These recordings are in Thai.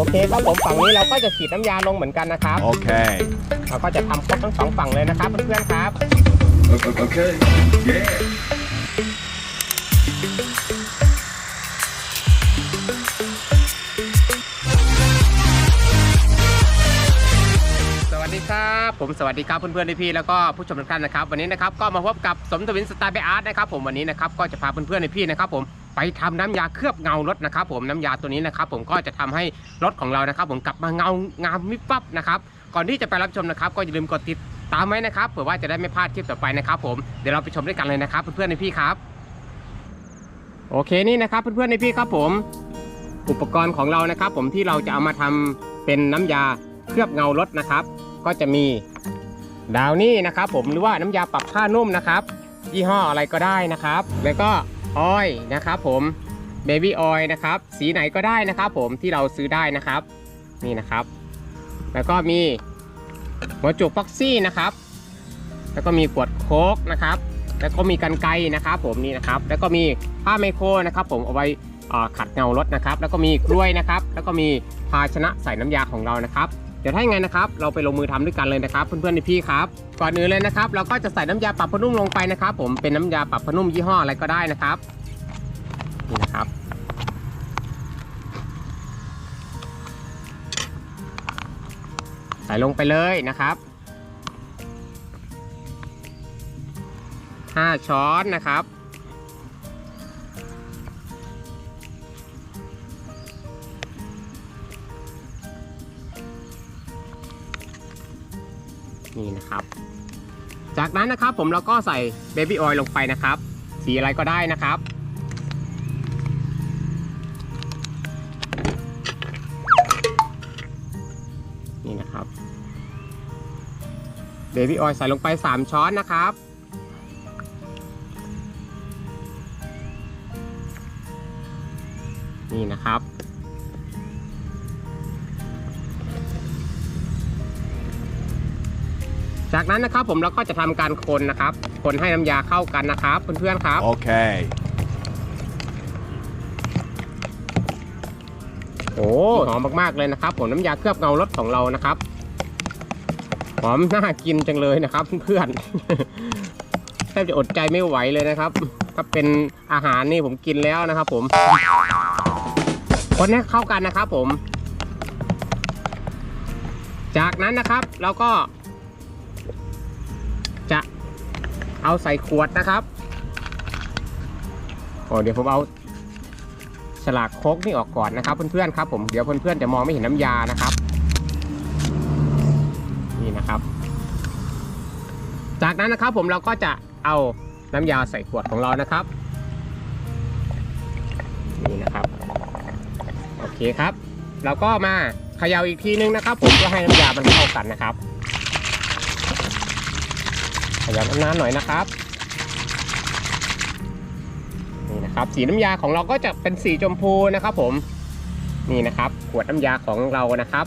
โอเคครับผมฝั่งนี้เราก็จะฉีดน้ำยาลงเหมือนกันนะครับ Okay. เราก็จะทำครบทั้งสองฝั่งเลยนะครับเพื่อนๆครับ Okay. Yeah. สวัสดีครับ ผมสวัสดีครับเพื่อนๆพี่ๆแล้วก็ผู้ชมทุกท่านนะครับ วันนี้นะครับก็มาพบกับสมทวินสไตล์เบอาร์ตนะครับผมวันนี้นะครับก็จะพาเพื่อนๆพี่ๆนะครับผม ไปทำน้ำยาเคลือบเงารถนะครับ ผมน้ำยาตัวนี้นะครับ ผมก็จะทำให้รถของเรานะครับ ผมกลับมาเงางามมิบปั๊บนะครับ ก่อนที่จะไปรับชมนะครับ ก็อย่าลืมกดติดตามไว้นะครับเผื่อว่าจะได้ไม่พลาดคลิปต่อไปนะครับ ผมเดี๋ยวเราไปชมด้วยกันเลยนะครับ เพื่อนๆในพี่ครับ โอเคนี่นะครับเพื่อนๆในพี่ครับผม อุปกรณ์ของเรานะครับ ผมที่เราจะเอามาทำเป็นน้ำยาเคลือบเงารถนะครับ ก็จะมีดาวนี่นะครับ ผมหรือว่าน้ำยาปรับผ้านุ่มนะครับยี่ห้ออะไรก็ได้นะครับ แล้วก็ ออยนะครับผมเบบี้ออยนะครับ สีไหนก็ได้นะครับผมที่เราซื้อได้นะครับ นี่นะครับ แล้วก็มีหัวจุกฟ็อกซี่นะครับ แล้วก็มีขวดโค้กนะครับ แล้วก็มีกันไกนะครับ ผมนี่นะครับ แล้วก็มีผ้าไมโครนะครับ ผมเอาไว้ขัดเงารถนะครับ แล้วก็มีกล้วยนะครับ แล้วก็มีภาชนะใส่น้ำยาของเรานะครับ เดี๋ยวถ้าย่างไงนะครับ เราไปลงมือทำด้วยกันเลยนะครับ เพื่อนๆในพี่ครับ ก่อนอื่นเลยนะครับ เราก็จะใส่น้ำยาปรับผ้านุ่มลงไปนะครับ ผมเป็นน้ำยาปรับผ้านุ่มยี่ห้ออะไรก็ได้นะครับนี่นะครับใส่ลงไปเลยนะครับ 5 ช้อนนะครับ นี่นะครับ จากนั้นนะครับผมเราก็ใส่เบบี้ออยล์ลงไปนะครับ สีอะไรก็ได้นะครับ นี่นะครับเบบี้ออยล์ใส่ลงไป 3 ช้อนนะครับนี่นะครับ จากนั้นนะครับผมเราก็จะทำการคนนะครับ คนให้น้ำยาเข้ากันนะครับเพื่อนๆครับ Okay. โอ้หอมมากๆเลยนะครับ ผมน้ำยาเคลือบเงารถของเรานะครับหอมน่ากินจังเลยนะครับ เพื่อนๆ แทบจะอดใจไม่ไหวเลยนะครับ ถ้าเป็นอาหารนี่ผมกินแล้วนะครับ ผม คนให้เข้ากันนะครับ ผม จากนั้นนะครับเราก็ เอาใส่ขวดนะครับโอ้เดี๋ยวผมเอาฉลากโคกนี่ออกก่อนนะครับ เพื่อนๆครับผมเดี๋ยวเพื่อนๆจะมองไม่เห็นน้ำยานะครับ นี่นะครับ จากนั้นนะครับผมเราก็จะเอาน้ำยาใส่ขวดของเรานะครับนี่นะครับโอเคครับ เราก็มาเขย่าอีกทีนึงนะครับ ผมเพื่อให้น้ำยามันเข้ากันนะครับ ย่านานหน่อยนะครับนี่นะครับ สีน้ำยาของเราก็จะเป็นสีชมพูนะครับ ผมนี่นะครับ ขวดน้ำยาของเรานะครับ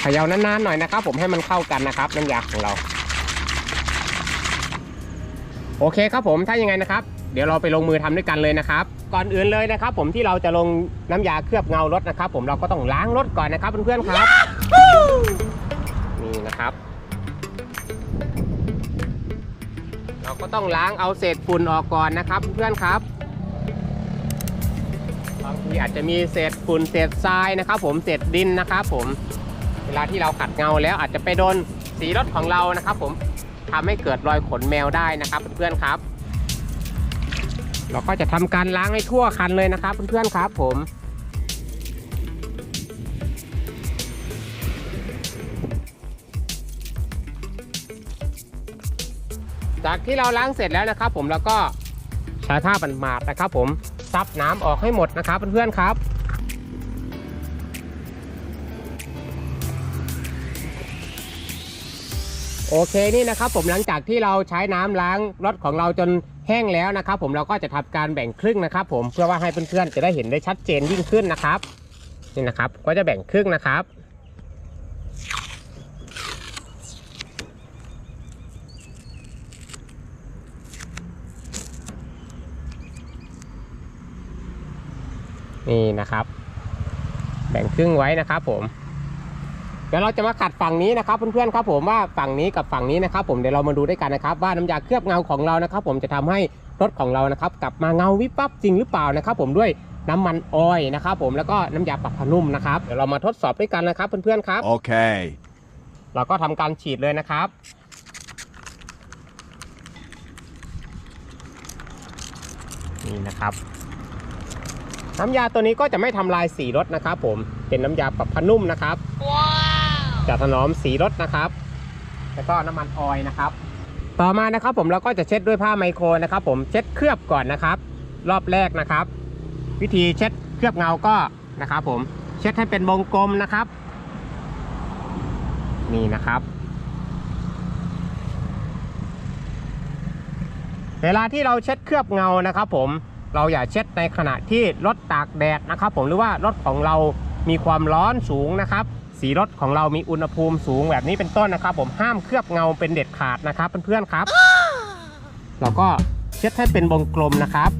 เขย่านานๆหน่อยนะครับ ผมให้มันเข้ากันนะครับ น้ำยาของเรา โอเคครับผมถ้ายังไงนะครับ เดี๋ยวเราไปลงมือทำด้วยกันเลยนะครับก่อนอื่นเลยนะครับ ผมที่เราจะลงน้ำยาเคลือบเงารถนะครับ ผมเราก็ต้องล้างรถก่อนนะครับเพื่อนๆครับ นี่นะครับ เราก็ต้องล้างเอาเศษฝุ่นออกก่อนนะครับเพื่อนครับบางทีอาจจะมีเศษฝุ่นเศษทรายนะครับ ผมเศษดินนะครับ ผมเวลาที่เราขัดเงาแล้วอาจจะไปโดนสีรถของเรานะครับ ผมทำให้เกิดรอยขนแมวได้นะครับเพื่อนๆครับ เราก็จะทำการล้างให้ทั่วคันเลยนะครับเพื่อนๆครับ ผม จากที่เราล้างเสร็จแล้วนะครับ ผมแล้วก็ใช้ผ้าบันมาดนะครับ ผมซับน้ำออกให้หมดนะครับเพื่อนๆครับ โอเคนี่นะครับ ผมหลังจากที่เราใช้น้ำล้างรถของเราจนแห้งแล้วนะครับ ผมเราก็จะทำการแบ่งครึ่งนะครับ ผมเพื่อว่าให้เพื่อนๆจะได้เห็นได้ชัดเจนยิ่งขึ้นนะครับนี่นะครับ ก็จะแบ่งครึ่งนะครับ นี่นะครับ แบ่งครึ่งไว้นะครับผมเดี๋ยวเราจะมาขัดฝั่งนี้นะครับเพื่อนๆครับผมว่าฝั่งนี้กับฝั่งนี้นะครับ ผมเดี๋ยวเรามาดูด้วยกันนะครับ ว่าน้ำยาเคลือบเงาของเรานะครับ ผมจะทำให้รถของเรานะครับ กลับมาเงาวิบวับจริงหรือเปล่านะครับ ผมด้วยน้ำมันออยล์นะครับ ผมแล้วก็น้ำยาปรับผ้านุ่มนะครับเดี๋ยวเรามาทดสอบด้วยกันนะครับเพื่อนๆครับ Okay. เราก็ทำการฉีดเลยนะครับนี่นะครับ น้ำยาตัวนี้ก็จะไม่ทำลายสีรถนะครับผมเป็นน้ำยาปรับผ้านุ่มนะครับจะถนอมสีรถนะครับ แล้วก็น้ำมันออยล์นะครับ ต่อมานะครับผมเราก็จะเช็ดด้วยผ้าไมโครนะครับ ผมเช็ดเคลือบก่อนนะครับ รอบแรกนะครับ วิธีเช็ดเคลือบเงาก็นะครับ ผมเช็ดให้เป็นวงกลมนะครับ นี่นะครับ เวลาที่เราเช็ดเคลือบเงานะครับ ผม เราอย่าเช็ดในขณะที่รถตากแดดนะครับ ผมหรือว่ารถของเรามีความร้อนสูงนะครับ สีรถของเรามีอุณหภูมิสูงแบบนี้เป็นต้นนะครับ ผมห้ามเคลือบเงาเป็นเด็ดขาดนะครับเพื่อนๆครับ เราก็เช็ดให้เป็นวงกลมนะครับ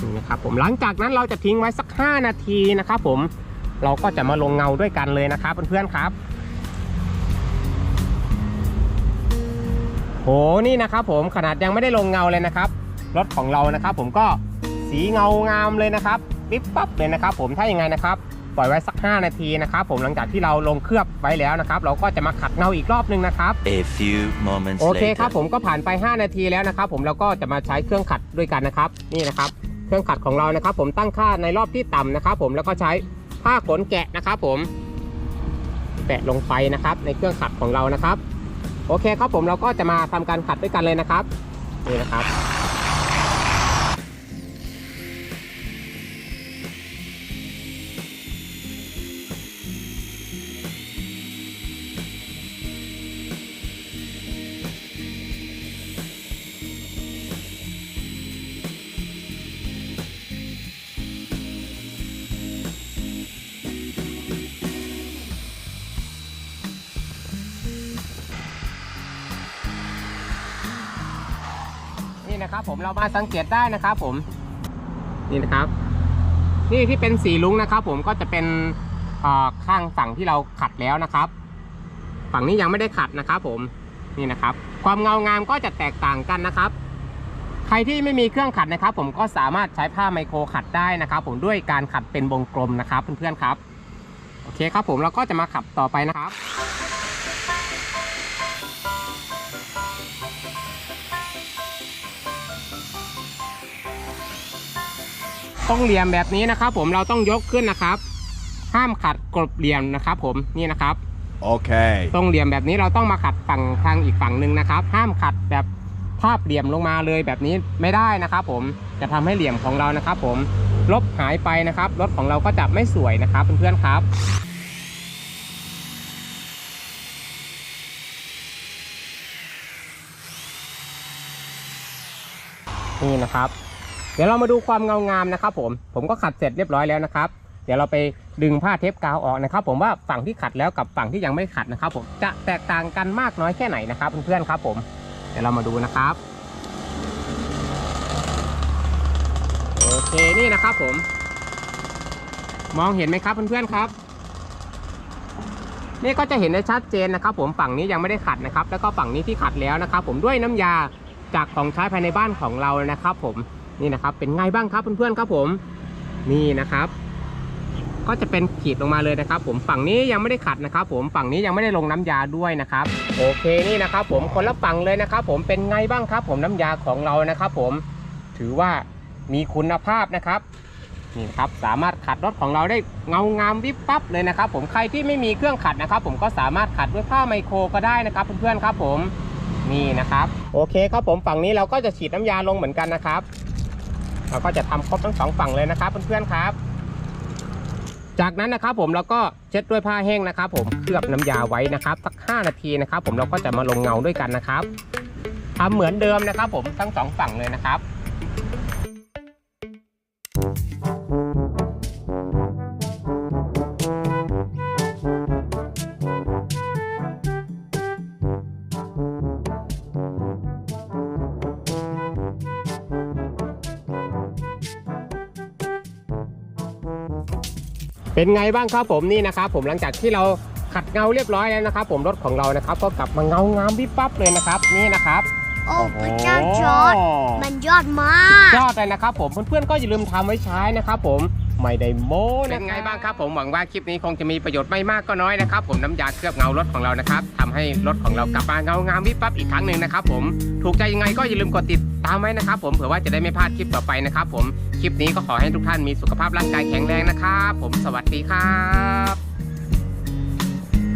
นี่นะครับผมหลังจากนั้นเราจะทิ้งไว้สัก 5 นาทีนะครับ ผมเราก็จะมาลงเงาด้วยกันเลยนะครับเพื่อนๆครับ โหนี่นะครับผมขนาดยังไม่ได้ลงเงาเลยนะครับรถของเรานะครับ ผมก็สีเงางามเลยนะครับปิ๊บปั๊บเลยนะครับ ผมถ้าอย่างไงนะครับปล่อยไว้สัก 5 นาทีนะครับ ผมหลังจากที่เราลงเคลือบไว้แล้วนะครับ เราก็จะมาขัดเงาอีกรอบหนึงนะครับ A few moments โอเค later. ครับผมก็ผ่านไป 5 นาทีแล้วนะครับ ผมเราก็จะมาใช้เครื่องขัดด้วยกันนะครับ นี่นะครับ เครื่องขัดของเรานะครับ ผมตั้งค่าในรอบที่ต่ำนะครับ ผมแล้วก็ใช้ผ้าขนแกะนะครับ ผมแปะลงไปนะครับ ในเครื่องขัดของเรานะครับ โอเคครับผมเราก็จะมาทำการขัดด้วยกันเลยนะครับนี่นะครับ นะครับ ผมเรามาสังเกตได้นะครับ ผมนี่นะครับ นี่ที่เป็นสีลุ้งนะครับ ผมก็จะเป็นข้างฝั่งที่เราขัดแล้วนะครับ ฝั่งนี้ยังไม่ได้ขัดนะครับ ผมนี่นะครับ ความเงางามก็จะแตกต่างกันนะครับ ใครที่ไม่มีเครื่องขัดนะครับ ผมก็สามารถใช้ผ้าไมโครขัดได้นะครับ ผมด้วยการขัดเป็นวงกลมนะครับเพื่อนๆครับโอเคครับ ผมเราก็จะมาขับต่อไปนะครับ ต้องเหลี่ยมแบบนี้นะครับ ผมเราต้องยกขึ้นนะครับ ห้ามขัดกลบเหลี่ยมนะครับ ผมนี่นะครับ Okay. ตรงเหลี่ยมแบบนี้เราต้องมาขัดฝั่งทางอีกฝั่งหนึ่งนะครับ ห้ามขัดแบบภาพเหลี่ยมลงมาเลยแบบนี้ไม่ได้นะครับ ผมจะทำให้เหลี่ยมของเรานะครับ ผมลบหายไปนะครับรถของเราก็จะไม่สวยนะครับเพื่อนๆครับนี่นะครับเดี๋ยวเรามาดูความเงางามนะครับผม ผมก็ขัดเสร็จเรียบร้อยแล้วนะครับ เดี๋ยวเราไปดึงผ้าเทปกาวออกนะครับ ผมว่าฝั่งที่ขัดแล้วกับฝั่งที่ยังไม่ขัดนะครับ ผมจะแตกต่างกันมากน้อยแค่ไหนนะครับเพื่อนๆครับผม เดี๋ยวเรามาดูนะครับ โอเคนี่นะครับผม มองเห็นไหมครับเพื่อนๆครับ นี่ก็จะเห็นได้ชัดเจนนะครับ ผมฝั่งนี้ยังไม่ได้ขัดนะครับ แล้วก็ฝั่งนี้ที่ขัดแล้วนะครับ ผมด้วยน้ำยาจากของใช้ภายในบ้านของเรานะครับ ผม นี่นะครับ เป็นไงบ้างครับเพื่อนๆครับผมนี่นะครับ ก็จะเป็นขีดลงมาเลยนะครับ ผมฝั่งนี้ยังไม่ได้ขัดนะครับ ผมฝั่งนี้ยังไม่ได้ลงน้ำยาด้วยนะครับ โอเคนี่นะครับ ผมคนละฝั่งเลยนะครับ ผมเป็นไงบ้างครับ ผมน้ำยาของเรานะครับ ผมถือว่ามีคุณภาพนะครับนี่ครับสามารถขัดรถของเราได้เงางามวิบปั๊บเลยนะครับ ผมใครที่ไม่มีเครื่องขัดนะครับ ผมก็สามารถขัดด้วยผ้าไมโครก็ได้นะครับเพื่อนๆครับ ผมนี่นะครับ โอเคครับผมฝั่งนี้เราก็จะฉีดน้ำยาลงเหมือนกันนะครับ เราก็จะทำครบทั้งสองฝั่งเลยนะครับเพื่อนๆครับ จากนั้นนะครับผมเราก็เช็ดด้วยผ้าแห้งนะครับ ผมเคลือบน้ำยาไว้นะครับสัก 5 นาทีนะครับ ผมเราก็จะมาลงเงาด้วยกันนะครับทำเหมือนเดิมนะครับ ผมทั้งสองฝั่งเลยนะครับ เป็นไงบ้างครับผมนี่นะครับผมหลังจากที่เราขัดเงาเรียบร้อยแล้วนะครับ ผมรถของเรานะครับ ก็กลับมาเงางามวิบวับเลยนะครับนี่นะครับ โอ้พระเจ้าจอร์ดมันยอดมาก ยอดเลยนะครับผมเพื่อนๆก็อย่าลืมทำไว้ใช้นะครับผม ไม่ได้โม้เป็นไงบ้างครับผมหวังว่าคลิปนี้คงจะมีประโยชน์ไม่มากก็น้อยนะครับผมน้ำยาเคลือบเงารถของเรานะครับทำให้รถของเรากลับมาเงางามวิบวับอีกครั้งหนึ่งนะครับผมถูกใจยังไงก็อย่าลืมกดติดตามไว้นะครับผมเผื่อว่าจะได้ไม่พลาดคลิปต่อไปนะครับผมคลิปนี้ก็ขอให้ทุกท่านมีสุขภาพร่างกายแข็งแรงนะครับผมสวัสดีครับ